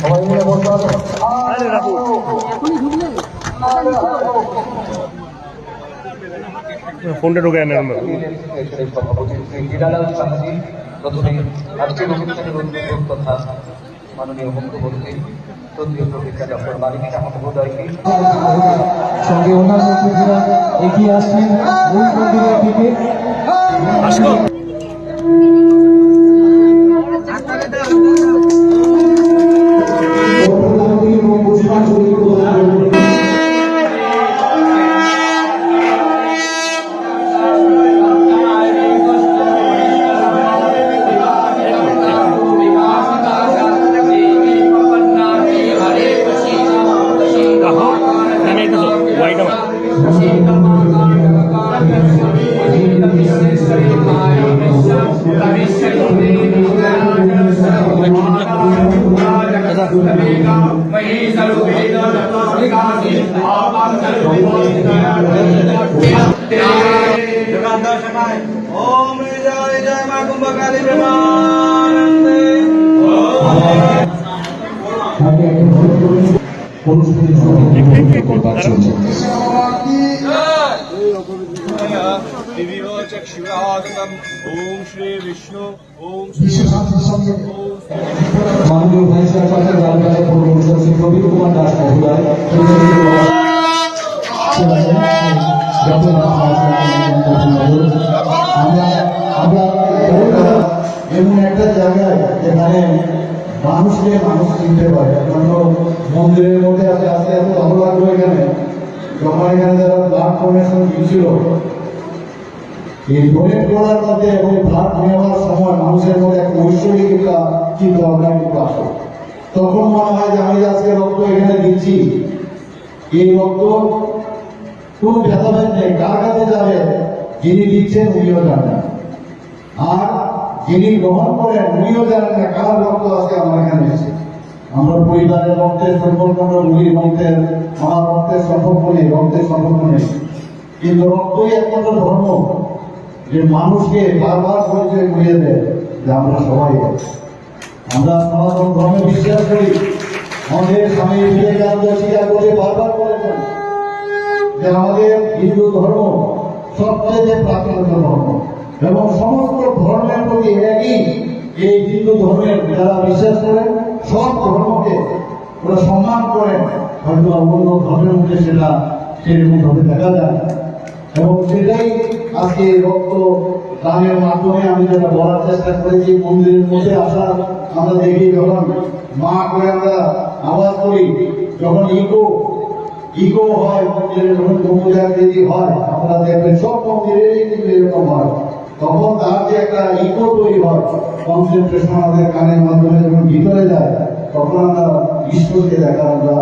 সবাই মিলে বলতে হবে। ফোনটা ঢুকে আনেন সাহাজি প্রথমে রাষ্ট্রীয় অনুষ্ঠানের উদ্বোধক তথা মাননীয় মুখ্যমন্ত্রী তদীয় প্রতিষ্ঠা ডক্টর মালিক মহোদয়কে সঙ্গে অন্যান্য এগিয়ে আসছেন। মূল মন্দিরের দিকে। ओम जय जय मां कुंभकाली प्रेमानंदे ওম শিবরাজতম ওম শ্রী বিষ্ণু, ওম শ্রী মাননীয় ভাইস চেয়ারপারসন রামকাজা পূর্ব অনুষ্ঠান শ্রী প্রবীর কুমার দাস এমন একটা জায়গায় যেখানে মানুষকে মানুষ চিনতে পারে। মন্দিরের মধ্যে আস্তে আস্তে এত অবলাদ এখানে যখন এখানে যারা ব্লাড এই ডোনেট করার সময় মানুষের মধ্যে এক ঐশ্বরিক একটা তখন মনে হয় যে আমি আজকে রক্ত এখানে দিচ্ছি। এই রক্ত কোনো ভেদাভেদ নেই। কার কাছে যাবে? যিনি দিচ্ছেন উনিও আর যিনি গ্রহণ করেন উনিও জানেন না কার রক্ত আজকে আমার এখানে এসেছে। আমরা পরিবারের রক্তের সম্পর্ক রুগীর রক্তের আমার রক্তের সম্পর্ক নেই, রক্তের সম্পর্ক নেই। কিন্তু রক্তই একমাত্র ধর্ম। যে মানুষকে বারবার পরিচয় করিয়ে দেয় যে আমরা সবাই আমরা সনাতন ধর্মে বিশ্বাস করি। আমাদের স্বামী বিবেকানন্দ স্বীকার করে বারবার বলেছেন যে আমাদের হিন্দু ধর্ম সবচেয়ে প্রাচীন ধর্ম। এবং সমস্ত ধর্মের প্রতি একই এই হিন্দু ধর্মের যারা বিশ্বাস করেন, সব ধর্মকে ওরা সম্মান করেন। হয়তো অন্য ধর্মের মধ্যে সেটা সেরকম ভাবে দেখা যায়। এবং সেটাই আজকে রক্ত দানের মাধ্যমে আমি যেটা বলার চেষ্টা করেছি, মন্দিরের মধ্যে আসা আমরা দেখি যখন মা করে আমরা আওয়াজ করি, যখন ইকো ইকো হয় মন্দিরে, যখন ব্রহ্মজাগৃতি হয়, আপনারা দেখবেন সব মন্দিরেরই কিন্তু এরকম হয়। তখন তার যে একটা ইকো তৈরি হয় কনসেন্ট্রেশন আমাদের কানের মাধ্যমে যখন ভিতরে যায়, তখন আমরা ঈশ্বরকে দেখার আমরা